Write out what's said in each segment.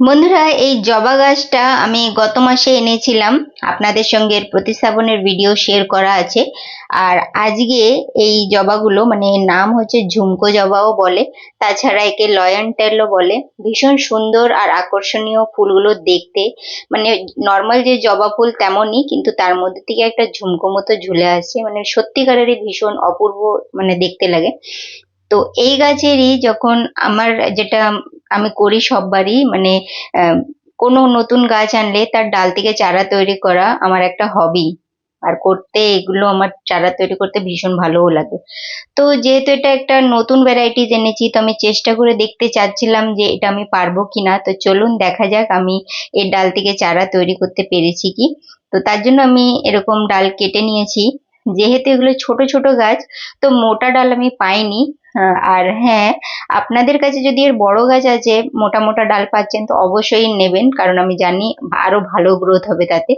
বন্ধুরা, এই জবা গাছটা আমি গত মাসে এনেছিলাম। আপনাদের সঙ্গে এর প্রতিস্থাপনের ভিডিও শেয়ার করা আছে। আর আজকে এই জবাগুলো মানে নাম হচ্ছে ঝুমকো জবাও বলে, তাছাড়া একে লয়ন টেলও বলে। ভীষণ সুন্দর আর আকর্ষণীয় ফুলগুলো দেখতে। মানে নর্মাল যে জবা ফুল তেমনই, কিন্তু তার মধ্যে থেকে একটা ঝুমকো মতো ঝুলে আসছে মানে সত্যিকারেরই ভীষণ অপূর্ব মানে দেখতে লাগে। তো এই গাছেরই যখন আমার যেটা আমি করি সববারই মানে কোনো নতুন গাছ আনলে তার ডাল থেকে চারা তৈরি করা আমার একটা হবি আর করতে এগুলো আমার চারা তৈরি করতে ভীষণ ভালোও লাগে। তো যেহেতু এটা একটা নতুন ভ্যারাইটিস এনেছি তো আমি চেষ্টা করে দেখতে চাচ্ছিলাম যে এটা আমি পারব কিনা। তো চলুন দেখা যাক আমি এর ডাল থেকে চারা তৈরি করতে পেরেছি কি। তো তার জন্য আমি এরকম ডাল কেটে নিয়েছি। যেহেতু এগুলো ছোট ছোট গাছ তো মোটা ডাল আমি পাইনি। আর হ্যাঁ আপনাদের কাছে যদি এর বড় গাছ আছে মোটা মোটা ডাল পাচ্ছেন তো অবশ্যই নেবেন কারণ আমি জানি আরও ভালো গ্রোথ হবে তাতে।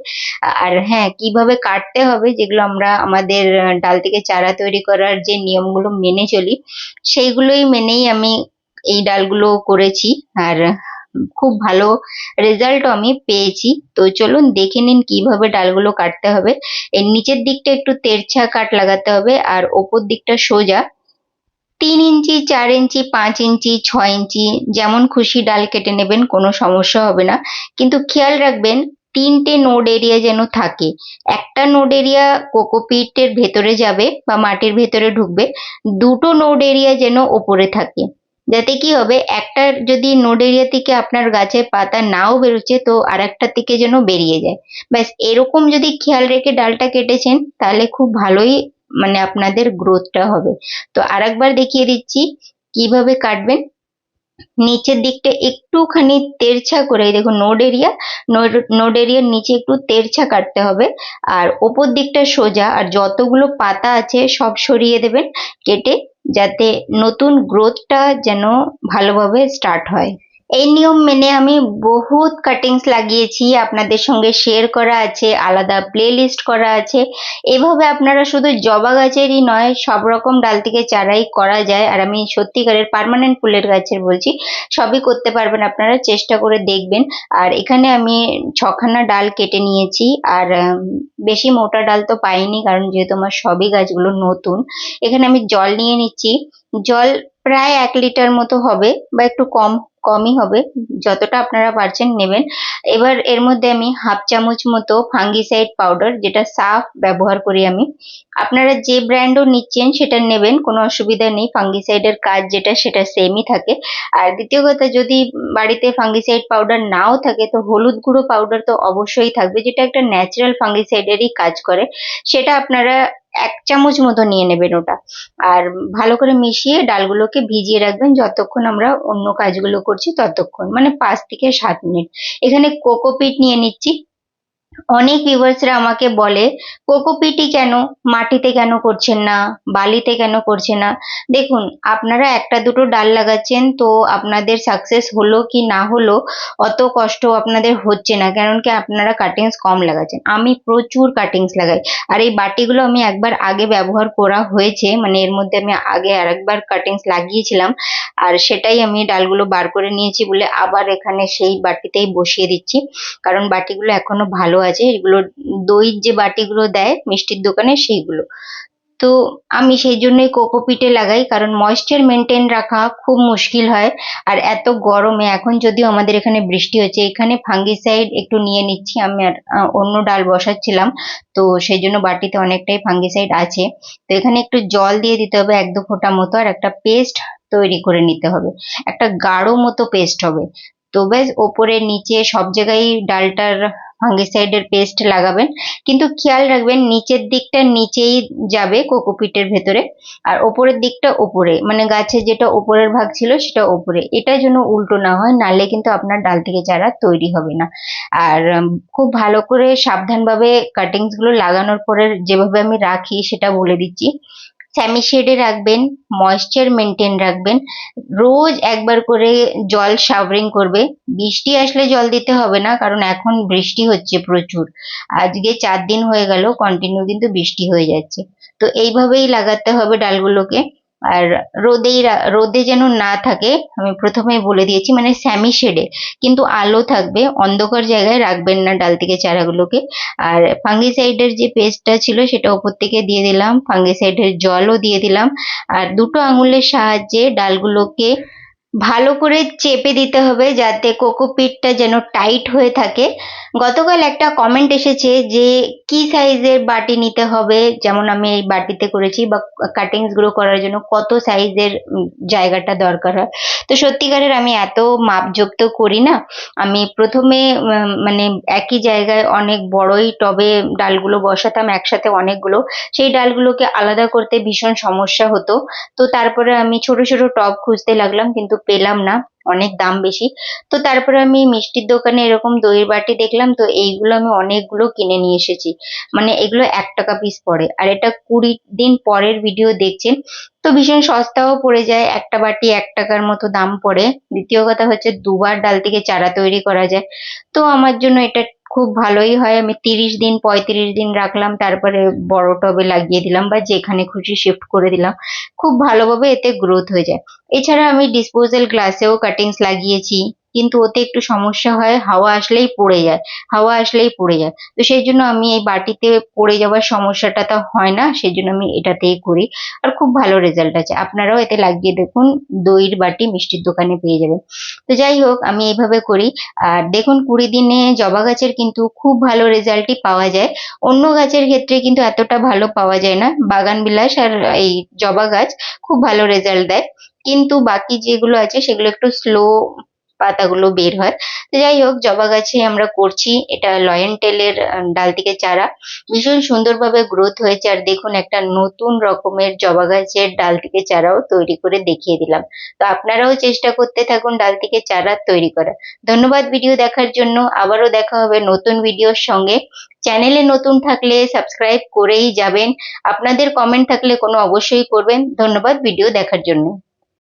আর হ্যাঁ কীভাবে কাটতে হবে যেগুলো আমরা আমাদের ডাল থেকে চারা তৈরি করার যে নিয়মগুলো মেনে চলি সেইগুলোই মেনেই আমি এই ডালগুলো করেছি। আর খুব ভালো রেজাল্টও আমি পেয়েছি। তো চলুন দেখে নিন কীভাবে ডালগুলো কাটতে হবে। এর নিচের দিকটা একটু তেরছা কাট লাগাতে হবে আর ওপর দিকটা সোজা তিন ইঞ্চি, চার ইঞ্চি, পাঁচ ইঞ্চি, ছয় ইঞ্চি, যেমন খুশি ডাল কেটে নেবেন, কোনো সমস্যা হবে না। কিন্তু খেয়াল রাখবেন, তিনটে নোড এরিয়া যেন থাকে। একটা নোড এরিয়া কোকোপিটের ভেতরে যাবে বা মাটির ভেতরে ঢুকবে, দুটো নোড এরিয়া যেন ওপরে থাকে। যাতে কি হবে, একটা যদি নোড এরিয়া থেকে আপনার গাছের পাতা নাও বেরোচ্ছে, তো আর একটা থেকে যেন বেরিয়ে যায়। ব্যাস, এরকম যদি খেয়াল রেখে ডালটা কেটেছেন, তাহলে খুব ভালোই মানে আপনাদের গ্রোথটা হবে। তো আর একবার দেখিয়ে দিচ্ছি, কীভাবে কাটবেন। নিচের দিকটা একটুখানি তেরছা করে দেখুন নোড এরিয়া নোড এরিয়ার নিচে একটু তেরছা কাটতে হবে। আর ওপর দিকটা সোজা, আর যতগুলো পাতা আছে সব সরিয়ে দেবেন, কেটে যাতে নতুন গ্রোথটা যেন ভালোভাবে স্টার্ট হয়। এই নিয়ম মেনে আমি বহুত কাটিংস লাগিয়েছি। আপনাদের সঙ্গে শেয়ার করা আছে, আলাদা প্লে লিস্ট করা আছে। এভাবে আপনারা শুধু জবা গাছেরই নয়, সব রকম ডাল থেকে চারাই করা যায়। আর আমি সত্যিকারের পার্মানেন্ট ফুলের গাছের বলছি, সবই করতে পারবেন আপনারা, চেষ্টা করে দেখবেন। আর এখানে আমি ছখানা ডাল কেটে নিয়েছি। আর বেশি মোটা ডাল তো পাইনি, কারণ যেহেতু আমার সবই গাছগুলো নতুন। এখানে আমি জল নিয়ে নিচ্ছি। জল প্রায় এক লিটার মতো হবে, বা একটু কম কমই হবে, যতটা আপনারা পারছেন নেবেন। এবার এর মধ্যে আমি হাফ চামচ মতো ফাঙ্গিসাইড পাউডার যেটা সাফ ব্যবহার করি আমি। আপনারা যে ব্র্যান্ডও নিচ্ছেন সেটা নেবেন, কোনো অসুবিধা নেই। ফাঙ্গিসাইডের কাজ যেটা, সেটা সেমই থাকে। আর দ্বিতীয় কথা, যদি বাড়িতে ফাঙ্গিসাইড পাউডার নাও থাকে, তো হলুদ গুঁড়ো পাউডার তো অবশ্যই থাকবে, যেটা একটা ন্যাচারাল ফাঙ্গিসাইডেরই কাজ করে। সেটা আপনারা এক চামচ মতো নিয়ে নেবেন ওটা। আর ভালো করে মিশিয়ে ডালগুলোকে ভিজিয়ে রাখবেন যতক্ষণ আমরা অন্য কাজগুলো করছি ততক্ষণ মানে পাঁচ থেকে সাত মিনিট। এখানে কোকোপিট নিয়ে নিচ্ছি। অনেক ভিউয়ার্সরা আমাকে বলে কোকোপিটি কেন? মাটিতে কেন করছেন না? বালিতে কেন করছেন না? দেখুন, আপনারা একটা দুটো ডাল লাগাচ্ছেন তো আপনাদের সাকসেস হলো কি না হলো অত কষ্ট আপনাদের হচ্ছে না। কারণ কি আপনারা কাটিংস কম লাগাচ্ছেন। আমি প্রচুর কাটিংস লাগাই। আর এই বাটিগুলো আমি একবার আগে ব্যবহার করা হয়েছে। মানে এর মধ্যে আমি আগে আরেকবার কাটিংস লাগিয়েছিলাম। আর সেটাই আমি ডালগুলো বার করে নিয়েছি বলে আবার এখানে সেই বাটিতেই বসিয়ে দিচ্ছি। কারণ বাটিগুলো এখনও ভালো আছে এগুলো দইয়ের যে বাটিগুলো দেয় মিষ্টির দোকানে সেইগুলো। তো আমি সেই জন্যই কোকোপিটে লাগাই, কারণ ময়েশ্চার মেনটেন রাখা খুব মুশকিল হয় আর এত গরমে। এখন যদিও আমাদের এখানে বৃষ্টি হচ্ছে, এখানে ফাঙ্গিসাইড একটু নিয়ে নিচ্ছি। আমি আর অন্য ডাল বসাচ্ছিলাম, তো সেই জন্য বাটিতে অনেকটাই ফাঙ্গিসাইড আছে। তো এখানে একটু জল দিয়ে দিতে হবে এক দু ফোঁটা মতো আর একটা পেস্ট তৈরি করে নিতে হবে। একটা গাঢ় মতো পেস্ট হবে। তো ব্যাস, ওপরে, নিচে সব জায়গায় ডালটার ফাঙ্গিসাইডের পেস্ট লাগাবেন। কিন্তু খেয়াল রাখবেন, নিচের দিকটা নিচেই যাবে কোকোপিটের ভেতরে আর ওপরের দিকটা ওপরে। মানে গাছের যেটা ওপরের ভাগ ছিল সেটা ওপরে। এটা যেন উল্টো না হয়, নালে কিন্তু আপনার ডাল থেকে চারা তৈরি হবে না। আর খুব ভালো করে সাবধানভাবে কাটিংসগুলো লাগানোর পরে যেভাবে আমি রাখি সেটা বলে দিচ্ছি। স্যামি শেডে রাখবেন ময়েশ্চার মেনটেন রাখবেন। রোজ একবার করে জল শাওয়ারিং করবে। বৃষ্টি আসলে জল দিতে হবে না, কারণ এখন বৃষ্টি হচ্ছে প্রচুর। আজকে চার দিন হয়ে গেল কন্টিনিউ কিন্তু বৃষ্টি হয়ে যাচ্ছে। তো এইভাবেই লাগাতে হবে ডালগুলোকে। আর রোদেই রোদে যেন না থাকে, আমি প্রথমে বলে দিয়েছি মানে স্যামি শেডে। কিন্তু আলো থাকবে, অন্ধকার জায়গায় রাখবেন না ডাল থেকে চারাগুলোকে। আর ফাঙ্গিসাইডের যে পেস্টটা ছিল, সেটা ওপর থেকে দিয়ে দিলাম। ফাঙ্গিসাইডের জলও দিয়ে দিলাম। আর দুটো আঙুলের সাহায্যে ডালগুলোকে ভালো করে চেপে দিতে হবে যাতে কোকোপিটটা যেন টাইট হয়ে থাকে। গতকাল একটা কমেন্ট এসেছে যে, কি সাইজের বাটি নিতে হবে? যেমন আমি এই বাটিতে করেছি বা কাটিংসগুলো করার জন্য কত সাইজের জায়গাটা দরকার হয়? তো সত্যিকারের আমি এত মাপযোগ তো করি না। আমি প্রথমে মানে একই জায়গায় অনেক বড়ই টবে ডালগুলো বসাতাম, একসাথে অনেকগুলো। সেই ডালগুলোকে আলাদা করতে ভীষণ সমস্যা হতো। তো তারপরে আমি ছোট ছোট টব খুঁজতে লাগলাম, কিন্তু পেলাম না। অনেক দাম বেশি। তো তারপরে আমি মিষ্টির দোকানে এরকম দইয়ের বাটি দেখলাম, তো এইগুলো আমি অনেকগুলো কিনে নিয়ে এসেছি। মানে এগুলো এক টাকা পিস পড়ে। আর এটা কুড়ি দিন পরের ভিডিও দেখছেন। তো ভীষণ সস্তাও পড়ে যায়, একটা বাটি এক টাকার মতো দাম পড়ে। দ্বিতীয় কথা হচ্ছে দুবার ডাল থেকে চারা তৈরি করা যায়। তো আমার জন্য এটা খুব ভালোই হয়। আমি তিরিশ দিন, পঁয়ত্রিশ দিন রাখলাম, তারপরে বড় টবে লাগিয়ে দিলাম বা যেখানে খুশি শিফট করে দিলাম। খুব ভালোভাবে এতে গ্রোথ হয়ে যায়। এছাড়া আমি ডিসপোজাল গ্লাসেও কাটিংস লাগিয়েছি। কিন্তু ওতে একটু সমস্যা হয়, হাওয়া আসলেই পড়ে যায়, হাওয়া আসলেই পড়ে যায়। তো সেই জন্য আমি এই বাটিতে পড়ে যাওয়ার সমস্যাটা তো হয় না, সেই জন্য আমি এটাতেই করি। আর খুব ভালো রেজাল্ট আছে, আপনারাও এতে লাগিয়ে দেখুন, দইয়ের বাটি মিষ্টির দোকানে পেয়ে যাবেন। তো যাই হোক, আমি এইভাবে করি। আর দেখুন, কুড়ি দিনে জবা গাছের কিন্তু খুব ভালো রেজাল্টই পাওয়া যায়। অন্য গাছের ক্ষেত্রে কিন্তু এতটা ভালো পাওয়া যায় না। বাগান বিলাস আর এই জবা গাছ খুব ভালো রেজাল্ট দেয়। কিন্তু বাকি যেগুলো আছে, সেগুলো একটু স্লো পাতাগুলো বের হয়। তো যাই হোক, জবা গাছে আমরা করছি। এটা লয়েন টেলের ডাল থেকে চারা। ভীষণ সুন্দরভাবে গ্রোথ হয়েছে। আর দেখুন, একটা নতুন রকমের জবা গাছের ডাল থেকে চারাও তৈরি করে দেখিয়ে দিলাম। তো আপনারাও চেষ্টা করতে থাকুন ডাল থেকে চারা তৈরি করা ধন্যবাদ ভিডিও দেখার জন্য। আবারও দেখা হবে নতুন ভিডিওর সঙ্গে। চ্যানেলে নতুন থাকলে সাবস্ক্রাইব করেই যাবেন। আপনাদের কমেন্ট থাকলে কোনো অবশ্যই করবেন। ধন্যবাদ ভিডিও দেখার জন্য।